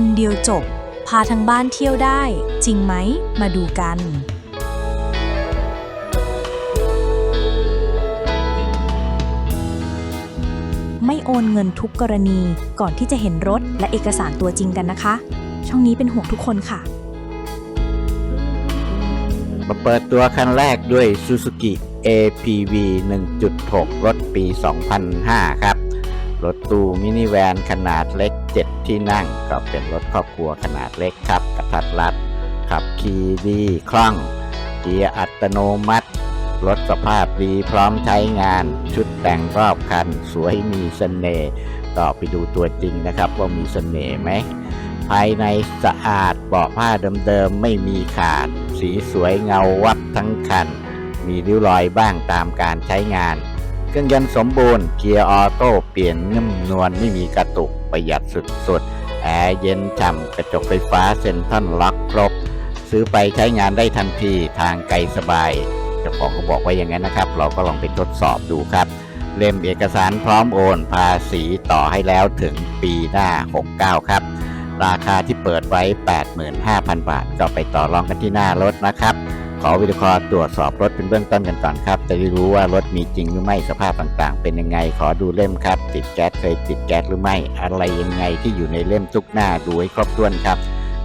คันเดียวจบ พาทั้งบ้านเที่ยวได้ จริงไหม มาดูกัน ไม่โอนเงินทุกกรณีก่อนที่จะเห็นรถและเอกสารตัวจริงกันนะคะ ช่องนี้เป็นห่วงทุกคนค่ะ มาเปิดตัวคันแรกด้วย Suzuki APV 1.6 รถปี 2005 ครับ รถตู้มินิแวนขนาดเล็ก ที่นั่งก็เป็นรถครอบครัวขนาดเล็กครับกระทัดรัด ขับขี่ดีคล่องเกียร์อัตโนมัติ รถสภาพดีพร้อมใช้งาน ชุดแต่งรอบคัน สวยมีเสน่ห์ก็ไปดูตัวจริงนะครับว่ามีเสน่ห์ไหมภายในสะอาดเบาะผ้าเดิมๆไม่มีขาด สีสวยเงาวับทั้งคัน มีริ้วรอยบ้างตามการใช้งาน เครื่องยนต์สมบูรณ์เกียร์ออโต้เปลี่ยนนุ่มนวลไม่มีกระตุก ประหยัดสุดๆ แอร์เย็นฉ่ำกระจกไฟฟ้าเซ็นทรัลล็อกครบ ซื้อไปใช้งานได้ทันทีทางไกลสบายเจ้าของก็บอกไว้อย่างนั้นนะครับ เราก็ลองไปทดสอบดูครับ เล่มเอกสารพร้อมโอนภาษีต่อให้แล้วถึงปีหน้า 69 ครับ ราคาที่เปิดไว้ 85,000 บาท ก็ไปต่อรองกันที่หน้ารถนะครับ ขอวิดีโอคอตรวจสอบรถเป็นเบื้องต้นกันก่อนครับ จะได้รู้ว่ารถมีจริงหรือไม่สภาพต่างๆ เป็นยังไง ขอดูเล่มครับ ติดแก๊สเคยติดแก๊สหรือไม่ อะไรยังไงที่อยู่ในเล่มทุกหน้าดูให้ครบถ้วนครับ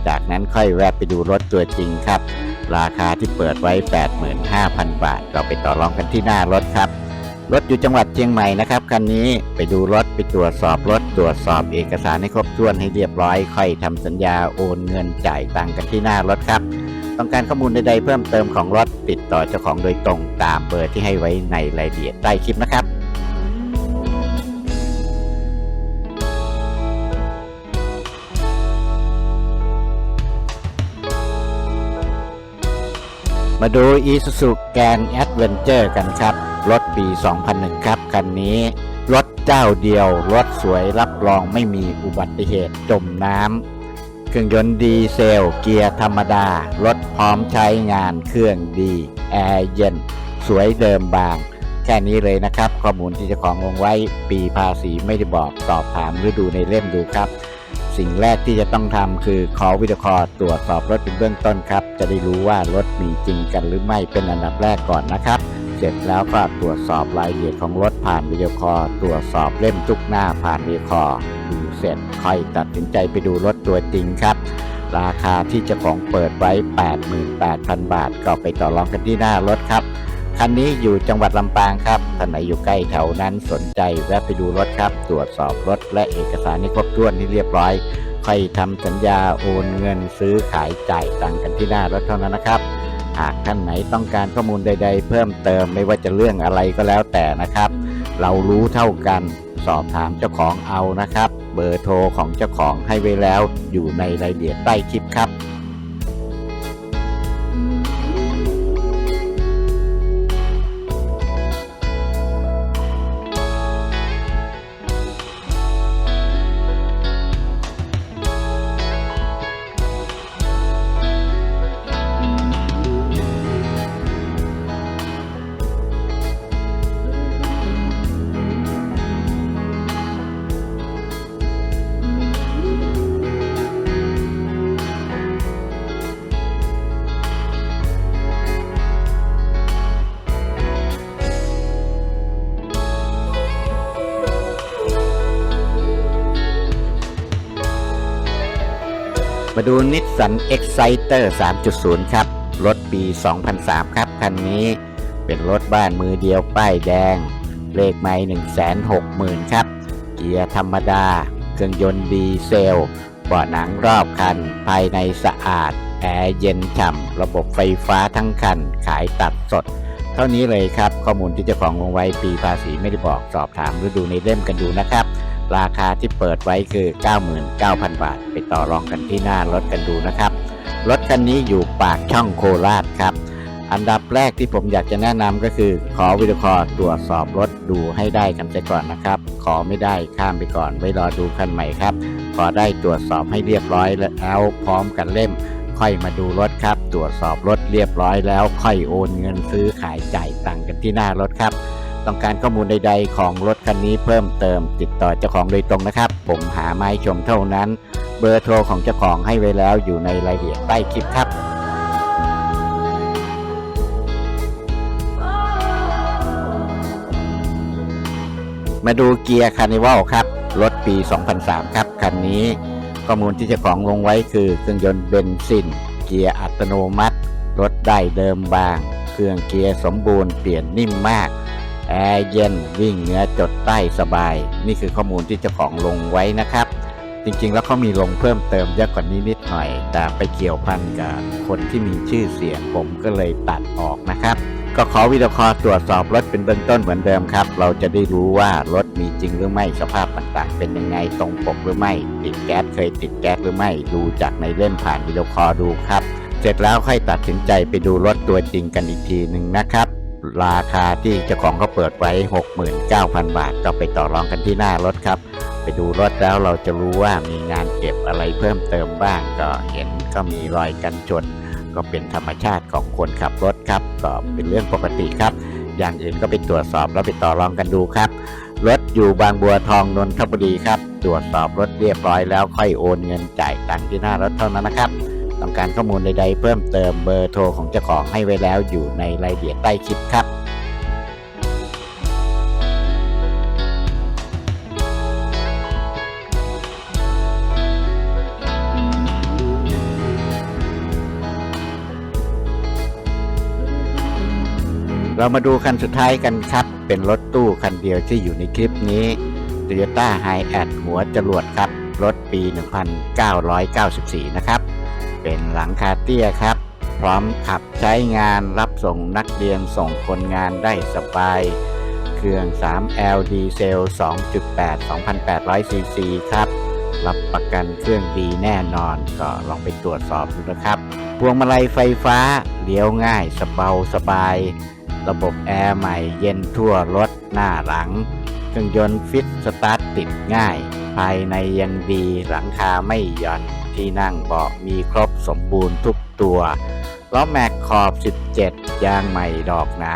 จากนั้นค่อยแวะไปดูรถตัวจริงครับ ราคาที่เปิดไว้ 85,000 บาท เราไปต่อรองกันที่หน้ารถครับรถอยู่จังหวัดเชียงใหม่นะครับคันนี้ไปดูรถไปตรวจสอบรถตรวจสอบเอกสารให้ครบถ้วนให้เรียบร้อย ค่อยทำสัญญาโอนเงินจ่ายตังค์กันที่หน้ารถครับ ต้องการข้อมูลใดๆเพิ่มเติมของรถติดต่อเจ้าของโดยตรงตามเบอร์ที่ให้ไว้ในรายละเอียดใต้คลิปนะครับมาดู Isuzu Grand Adventure กันครับ รถปี 2001 ครับ คันนี้ รถเจ้าเดียว รถสวยรับรองไม่มีอุบัติเหตุจมน้ำ เครื่องยนต์ดีเซล เกียร์ธรรมดา รถพร้อมใช้งานเครื่องดี แอร์เย็น สวยเดิมบาง แค่นี้เลยนะครับ ข้อมูลที่เจ้าของลงไว้ปีภาษีไม่ได้บอกสอบถามหรือดูในเล่มดูครับ สิ่งแรกที่จะต้องทำคือขอวิดีโอคอลตรวจสอบรถเป็นเบื้องต้นครับ จะได้รู้ว่ารถมีจริงกันหรือไม่เป็นอันดับแรกก่อนนะครับ สร็จแล้วก็ตรวจสอบรายละเอียดของรถผ่านวิดีโอคอลตรวจสอบเล่มทุกหน้าผ่านวิดีโอคอลดูเสร็จค่อยตัดสินใจไปดูรถตัวจริงครับ ราคาที่เจ้าของเปิดไว้ 88,000 บาท ก็ไปต่อรองกันที่หน้ารถครับคันนี้อยู่จังหวัดลำปางครับท่านไหนอยู่ใกล้แถวนั้นสนใจแวะไปดูรถครับ ตรวจสอบรถและเอกสารให้ครบถ้วนให้เรียบร้อยค่อยทำสัญญาโอนเงินซื้อขายจ่ายตังกันที่หน้ารถเท่านั้นนะครับ หากท่านไหนต้องการข้อมูลใด ๆ เพิ่มเติมไม่ว่าจะเรื่องอะไรก็แล้วแต่นะครับ เรารู้เท่ากันสอบถามเจ้าของเอานะครับ เบอร์โทรของเจ้าของให้ไว้แล้วอยู่ในรายละเอียดใต้คลิปครับ มาดูนิสสัน Exciter 3.0 ครับ รถปี 2003 ครับ คันนี้เป็นรถบ้านมือเดียวป้ายแดง เลขไม่160,000 ครับ เกียร์ธรรมดา เครื่องยนต์ดีเซลเบาะหนังรอบคัน ภายในสะอาด แอร์เย็นฉ่ำ ระบบไฟฟ้าทั้งคัน ขายตัดสด เท่านี้เลยครับ ข้อมูลที่เจ้าของลงไว้ปีภาษีไม่ได้บอกสอบถามหรือดูในเล่มกันดูนะครับ ราคาที่เปิดไว้คือ 99,000 บาท ไปต่อรองกันที่หน้ารถกันดูนะครับ รถคันนี้อยู่ปากช่องโคราชครับ อันดับแรกที่ผมอยากจะแนะนำก็คือ ขอวิดีโอคอลตรวจสอบรถดูให้ได้กันไปก่อนนะครับ ขอไม่ได้ข้ามไปก่อน ไว้รอดูคันใหม่ครับ ขอได้ตรวจสอบให้เรียบร้อยแล้วพร้อมกันเล่ม ค่อยมาดูรถครับ ตรวจสอบรถเรียบร้อยแล้ว ค่อยโอนเงินซื้อขายจ่ายตังค์กันที่หน้ารถครับ ต้องการข้อมูลใด ๆ ของรถคันนี้เพิ่มเติม ติดต่อเจ้าของโดยตรงนะครับ ผมหาไม้ชมเท่านั้น เบอร์โทรของเจ้าของให้ไว้แล้วอยู่ในรายละเอียดใต้คลิปครับมาดูเกียร์คาร์นิวัลครับ รถปี 2003 ครับ คันนี้ข้อมูลที่เจ้าของลงไว้คือ เครื่องยนต์เบนซิน เกียร์อัตโนมัติ รถได้เดิมบาง เครื่องเกียร์สมบูรณ์เปลี่ยนนิ่มมาก แอร์เย็นวิ่งเหนื้อจดใต้สบาย นี่คือข้อมูลที่เจ้าของลงไว้นะครับ จริงๆแล้วเขามีลงเพิ่มเติมเยอะกว่านี้นิดหน่อย แต่ไปเกี่ยวพันกับคนที่มีชื่อเสียงผมก็เลยตัดออกนะครับ ก็ขอวิดีโอคอตรวจสอบรถเป็นเบื้องต้นเหมือนเดิมครับ เราจะได้รู้ว่ารถมีจริงหรือไม่สภาพต่างๆ เป็นยังไงตรงปกหรือไม่ ติดแก๊สเคยติดแก๊สหรือไม่ดูจากในเล่มผ่านวิดีโอคอดูครับ เสร็จแล้วค่อยตัดสินใจไปดูรถตัวจริงกันอีกทีหนึ่งนะครับ ราคาที่เจ้าของเขาเปิดไว้ 69,000 บาท ก็ไปต่อรองกันที่หน้ารถครับ ไปดูรถแล้วเราจะรู้ว่ามีงานเก็บอะไรเพิ่มเติมบ้าง ก็เห็นก็มีรอยกันชน ก็เป็นธรรมชาติของคนขับรถครับ ก็เป็นเรื่องปกติครับ อย่างอื่นก็ไปตรวจสอบแล้วไปต่อรองกันดูครับ รถอยู่บางบัวทองนนทบุรีครับ ตรวจสอบรถเรียบร้อยแล้วค่อยโอนเงินจ่ายตังค์ที่หน้ารถเท่านั้นนะครับ ต้องการข้อมูลใด ๆ เพิ่มเติมเบอร์โทรของเจ้าของให้ไว้แล้วอยู่ในรายละเอียดใต้คลิปครับเรามาดูคันสุดท้ายกันครับ เป็นรถตู้คันเดียวที่อยู่ในคลิปนี้ Toyota h i แอดหัวจรวดครับ รถปี 1994 นะครับ เป็นหลังคาเตี้ยครับ พร้อมขับใช้งานรับส่งนักเรียนส่งคนงานได้สบาย เครื่อง 3L ดีเซล 2.8 2,800 ซีซีครับ รับประกันเครื่องดีแน่นอนก็ลองไปตรวจสอบดูนะครับ พวงมาลัยไฟฟ้าเลี้ยวง่ายสบาสบาย ระบบแอร์ใหม่เย็นทั่วรถหน้าหลังเครื่องยนต์ฟิตสตาร์ทติดง่าย ภายในยังดีหลังคาไม่หย่อน ที่นั่งเบาะมีครบสมบูรณ์ทุกตัวล้อแม็กขอบ 17 ยางใหม่ดอกหนา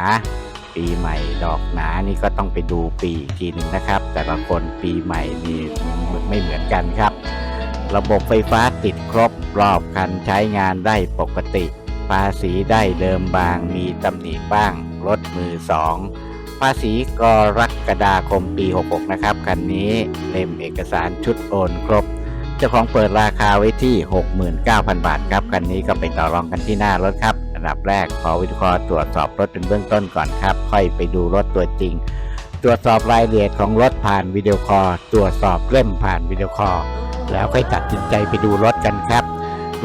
ปีใหม่ดอกหนานี่ก็ต้องไปดูปีทีหนึ่งนะครับ แต่ละคนปีใหม่นี่ไม่เหมือนกันครับ ระบบไฟฟ้าติดครบรอบคันใช้งานได้ปกติ ภาษีได้เดิมบางมีตำหนิบ้างรถมือสองภาษีกรกฎาคมปี 66 นะครับ คันนี้เล่มเอกสารชุดโอนครบ เจ้าของเปิดราคาไว้ที่ 69,000 บาทครับคันนี้ก็ไปต่อรองกันที่หน้ารถครับอันดับแรกขอวิเคราะห์ตรวจสอบรถเป็นเบื้องต้นก่อนครับ ค่อยไปดูรถตัวจริง ตรวจสอบรายละเอียดของรถผ่านวิดีโอคอลตรวจสอบเล่มผ่านวิดีโอคอลแล้วค่อยตัดสินใจไปดูรถกันครับ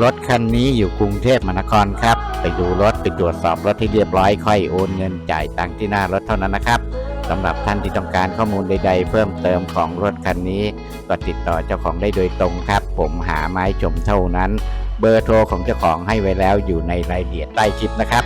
รถคันนี้อยู่กรุงเทพมหานครครับ ไปดูรถไปตรวจสอบรถให้เรียบร้อยค่อยโอนเงินจ่ายตังค์ที่หน้ารถเท่านั้นนะครับ สำหรับท่านที่ต้องการข้อมูลใด ๆ เพิ่มเติมของรถคันนี้ ก็ติดต่อเจ้าของได้โดยตรงครับ ผมหาไม้ชมเท่านั้น เบอร์โทรของเจ้าของให้ไว้แล้วอยู่ในรายละเอียดใต้คลิปนะครับ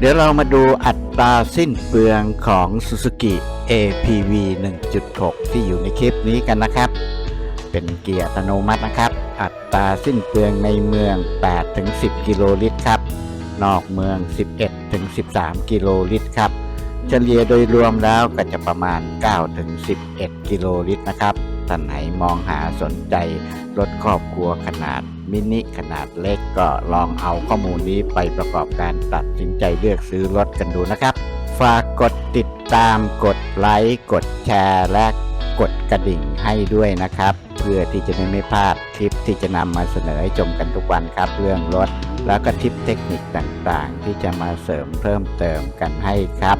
เดี๋ยวเรามาดูอัตราสิ้นเปลืองของ Suzuki APV 1.6 ที่อยู่ในคลิปนี้กันนะครับ เป็นเกียร์อัตโนมัตินะครับ อัตราสิ้นเปลืองในเมือง 8-10 กิโลลิตรครับ นอกเมือง 11-13 กิโลลิตรครับ เฉลี่ยโดยรวมแล้วก็จะประมาณ 9-11 กิโลลิตรนะครับ ท่านไหนมองหาสนใจรถครอบครัวขนาดมินิขนาดเล็กก็ลองเอาข้อมูลนี้ไปประกอบการตัดสินใจเลือกซื้อรถกันดูนะครับ ฝากกดติดตามกดไลค์กดแชร์และกดกระดิ่งให้ด้วยนะครับ เพื่อที่จะได้ไม่พลาดคลิปที่จะนำมาเสนอให้ชมกันทุกวันครับ เรื่องรถ แล้วก็ทิปเทคนิคต่างๆ ที่จะมาเสริมเพิ่มเติมกันให้ครับ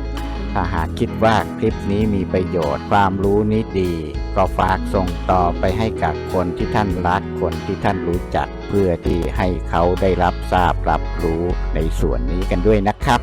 ถ้าหากคิดว่าคลิปนี้มีประโยชน์ความรู้นี้ดี ก็ฝากส่งต่อไปให้กับคนที่ท่านรักคนที่ท่านรู้จัก เพื่อที่ให้เขาได้รับทราบรับรู้ในส่วนนี้กันด้วยนะครับ